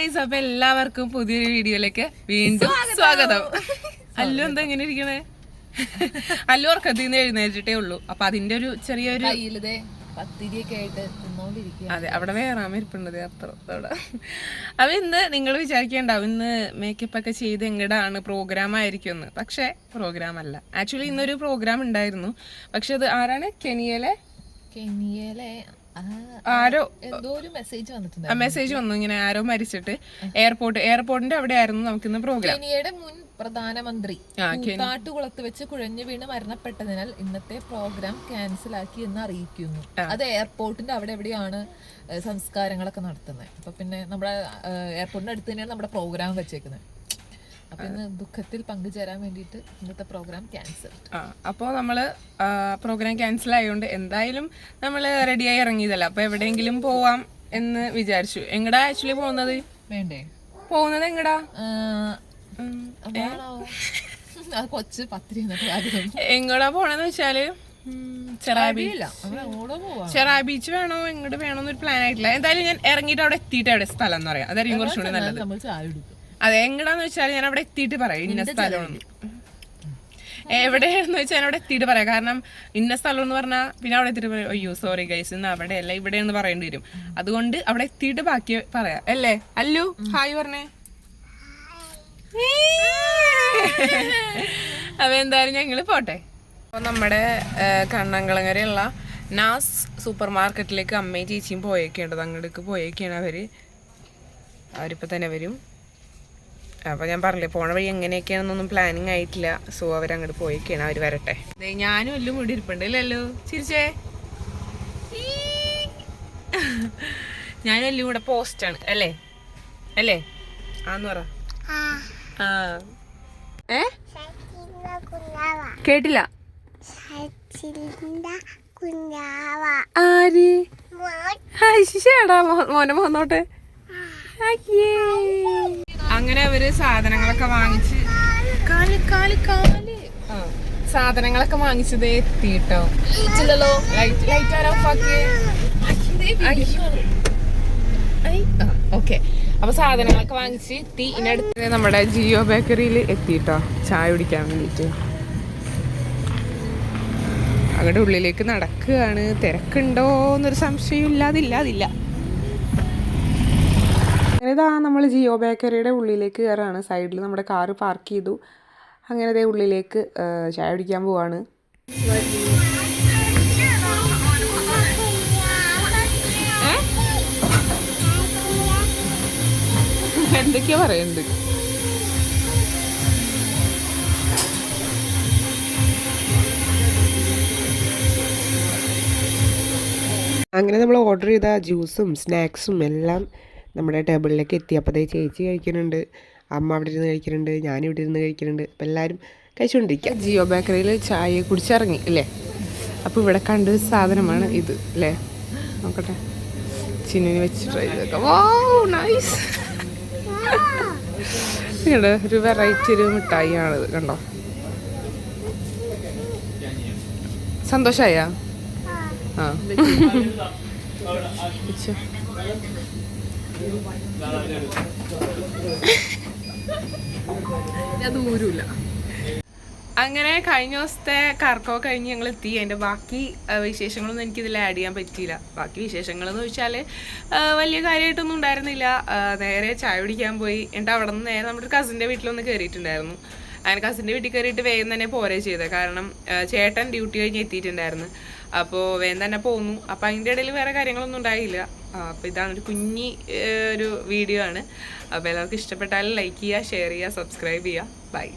അപ്പൊ എല്ലാവർക്കും പുതിയൊരു വീഡിയോയിലേക്ക് വീണ്ടും സ്വാഗതം. അല്ലു എന്താ ഇങ്ങനെ ഇരിക്കണേ? അല്ലു ഉറക്കത്തിൽ നിന്ന് എഴുന്നേറ്റിട്ടേ ഉള്ളൂ. അപ്പൊ അതിന്റെ ഒരു ചെറിയൊരു അതെ അവിടെ വേറെ ഇരിപ്പുണ്ട് ദേ അപ്പുറത്ത് അവിടെ. അപ്പൊ ഇന്ന് നിങ്ങൾ വിചാരിക്കേണ്ടാവും ഇന്ന് മേക്കപ്പ് ഒക്കെ ചെയ്ത് എങ്ങടാണ് പ്രോഗ്രാം ആയിരിക്കും എന്ന്. പക്ഷേ പ്രോഗ്രാം അല്ല. ആക്ച്വലി ഇന്നൊരു പ്രോഗ്രാം ഉണ്ടായിരുന്നു. പക്ഷെ അത് ആരാണ്? കെനിയയിലെ കെനിയയിലെ ആ, ആരോ എന്തോ ഒരു മെസ്സേജ് വന്നിട്ടുണ്ട്. മെസ്സേജ് വന്നു ഇങ്ങനെ ആരോ മരിച്ചിട്ട്. എയർപോർട്ട് എയർപോർട്ടിന്റെ അവിടെ ആയിരുന്നു നമുക്കിന്ന് പ്രോഗ്രാം കെനിയയുടെ മുൻ പ്രധാനമന്ത്രി കാട്ടുകുളത്ത് വെച്ച് കുഴഞ്ഞു വീണ് മരണപ്പെട്ടതിനാൽ ഇന്നത്തെ പ്രോഗ്രാം ക്യാൻസൽ ആക്കി എന്ന് അറിയിക്കുന്നു. അത് എയർപോർട്ടിന്റെ അവിടെ എവിടെയാണ് സംസ്കാരങ്ങളൊക്കെ നടത്തുന്നത്? അപ്പൊ പിന്നെ നമ്മുടെ എയർപോർട്ടിന്റെ അടുത്ത് തന്നെയാണ് നമ്മുടെ പ്രോഗ്രാം വെച്ചേക്കുന്നത്. അപ്പൊ ഇന്ന് ദുഃഖത്തിൽ പങ്കുചേരാൻ വേണ്ടിയിട്ട് ഇന്നത്തെ പ്രോഗ്രാം ക്യാൻസൽ ആ അപ്പോൾ നമ്മൾ പ്രോഗ്രാം ക്യാൻസൽ ആയതുകൊണ്ട് എന്തായാലും നമ്മൾ റെഡിയായി ഇറങ്ങിയതല്ല? അപ്പോൾ എവിടെയെങ്കിലും പോവാം എന്ന് വിചാരിച്ചു. എങ്ങടാ ആക്ച്വലി പോകുന്നത്? വേണ്ടേ? പോകുന്നത് എങ്ങടാ? കൊച്ച് പത്തിരി എങ്ങടാ പോണെന്ന് വെച്ചാൽ? ചെറാ ബീച്ച്. വേണോ എങ്ങോട്ട് വേണോ? എന്നൊരു പ്ലാൻ ആയിട്ടില്ല. എന്തായാലും ഞാൻ ഇറങ്ങിയിട്ട് അവിടെ എത്തിയിട്ട് അവിടെ സ്ഥലം എന്ന് പറയാം. അതായിരിക്കും കുറച്ചുകൂടി നല്ലത്. അതെ എങ്ങടാന്ന് വെച്ചാൽ ഞാൻ അവിടെ എത്തിയിട്ട് പറയാം ഇന്ന സ്ഥലമാണ് എവിടെയാണെന്ന് വെച്ചാൽ ഞാൻ അവിടെ എത്തിയിട്ട് പറയാം. കാരണം ഇന്ന സ്ഥലം എന്ന് പറഞ്ഞാൽ പിന്നെ അവിടെ എത്തിയിട്ട് പറയും അയ്യോ സോറി ഗൈസ് ഇന്ന് അവിടെ അല്ല ഇവിടെയെന്ന് പറയേണ്ടി വരും. അതുകൊണ്ട് അവിടെ എത്തിയിട്ട് ബാക്കി പറയാം. അല്ലേ? അല്ലു ഹായ് പറഞ്ഞേ. അപ്പൊ എന്തായാലും ഞങ്ങൾ പോട്ടെ. അപ്പൊ നമ്മുടെ ആ, നാസ് സൂപ്പർ മാർക്കറ്റിലേക്ക് അമ്മയും ചേച്ചിയും പോയേക്കേണ്ടത്. അങ്ങോട്ടേക്ക് പോയേക്കാണ് അവർ. അവരിപ്പോ തന്നെ വരും. അപ്പൊ ഞാൻ പറഞ്ഞില്ലേ പോണ വഴി എങ്ങനെയൊക്കെയാണെന്നൊന്നും പ്ലാനിങ് ആയിട്ടില്ല. സോ അവരങ്ങോട്ട് പോയിക്കാണ് അവർ വരട്ടെ. ഞാനും എല്ലാം മുടി ഇരിപ്പുണ്ട് ഇല്ലല്ലോ ചിരിച്ചേ. ഞാനും എല്ലാം കൂടെ പോസ്റ്റാണ് അല്ലേ? അല്ലേ? ആന്ന് പറ. ഏ? കേട്ടില്ല. ആര്? മോനെ മോന്നോട്ടെ. അയ്യേ. അങ്ങനെ അവർ സാധനങ്ങളൊക്കെ വാങ്ങിച്ച് കാൽ കാൽ കാൽ. ആ, സാധനങ്ങളൊക്കെ വാങ്ങിച്ചത് എത്തിട്ടോ ലൈറ്റ് ലൈറ്റ് ആരോ ഓഫാക്കിയേ ഓക്കെ. അപ്പൊ സാധനങ്ങളൊക്കെ വാങ്ങിച്ച് എത്തി ഇതിനടുത്ത് നമ്മുടെ ജിയോ ബേക്കറിയിൽ എത്തിട്ടോ ചായ കുടിക്കാൻ വേണ്ടിട്ട് അവിടെ ഉള്ളിലേക്ക് നടക്കുകയാണ്. തിരക്കുണ്ടോ എന്നൊരു സംശയം ഇല്ലാതില്ല അതില്ല. അങ്ങനെ ഇതാ നമ്മൾ ജിയോ ബേക്കറിയുടെ ഉള്ളിലേക്ക് കയറാണ്. സൈഡിൽ നമ്മുടെ കാറ് പാർക്ക് ചെയ്തു. അങ്ങനെ ഇതേ ഉള്ളിലേക്ക് ചായ കുടിക്കാൻ പോവാണ്. എന്തൊക്കെയാ പറയുന്നത് അങ്ങനെ നമ്മൾ ഓർഡർ ചെയ്ത ജ്യൂസും സ്നാക്സും എല്ലാം നമ്മുടെ ടേബിളിലേക്ക് എത്തി. അപ്പോൾ അതേ ചേച്ചി കഴിക്കുന്നുണ്ട്. അമ്മ അവിടെ ഇരുന്ന് കഴിക്കുന്നുണ്ട്. ഞാനിവിടെ ഇരുന്ന് കഴിക്കുന്നുണ്ട്. അപ്പോൾ എല്ലാവരും കഴിച്ചുകൊണ്ടിരിക്കുക. ജിയോ ബേക്കറിയിൽ ചായ കുടിച്ചിറങ്ങി അല്ലേ അപ്പോൾ ഇവിടെ കണ്ട സാധനമാണ് ഇത് അല്ലേ നോക്കട്ടെ. ചിന്നിന് വെച്ചിട്ട് നൈസ് ഒരു വെറൈറ്റി ഒരു മിഠായിയാണിത് കണ്ടോ? സന്തോഷായ? ആ. അങ്ങനെ കഴിഞ്ഞ ദിവസത്തെ കറക്കോ കഴിഞ്ഞ് ഞങ്ങൾ എത്തി അതിന്റെ ബാക്കി വിശേഷങ്ങളൊന്നും വിശേഷങ്ങളൊന്നും എനിക്കിതിൽ ആഡ് ചെയ്യാൻ പറ്റിയില്ല. ബാക്കി വിശേഷങ്ങൾ എന്ന് വെച്ചാൽ വലിയ കാര്യമായിട്ടൊന്നും ഉണ്ടായിരുന്നില്ല. നേരെ ചായ കുടിക്കാൻ പോയി. എന്നിട്ട് അവിടെ നിന്ന് നേരെ നമ്മുടെ കസിന്റെ വീട്ടിലൊന്ന് കയറിയിട്ടുണ്ടായിരുന്നു അങ്ങനെ കസിന്റെ വീട്ടിൽ കയറിയിട്ട് വേഗം തന്നെ പോരേ ചെയ്തത് കാരണം ചേട്ടൻ ഡ്യൂട്ടി കഴിഞ്ഞ് എത്തിയിട്ടുണ്ടായിരുന്നു. അപ്പോൾ വേഗം തന്നെ പോന്നു. അപ്പോൾ അതിന്റെ ഇടയിൽ വേറെ കാര്യങ്ങളൊന്നും ഉണ്ടായില്ല. അപ്പോൾ ഇതാണ് ഒരു കുഞ്ഞി ഒരു വീഡിയോ ആണ്. അപ്പോൾ എല്ലാവർക്കും ഇഷ്ടപ്പെട്ടാൽ ലൈക്ക് ചെയ്യുക ഷെയർ ചെയ്യുക സബ്സ്ക്രൈബ് ചെയ്യുക. ബൈ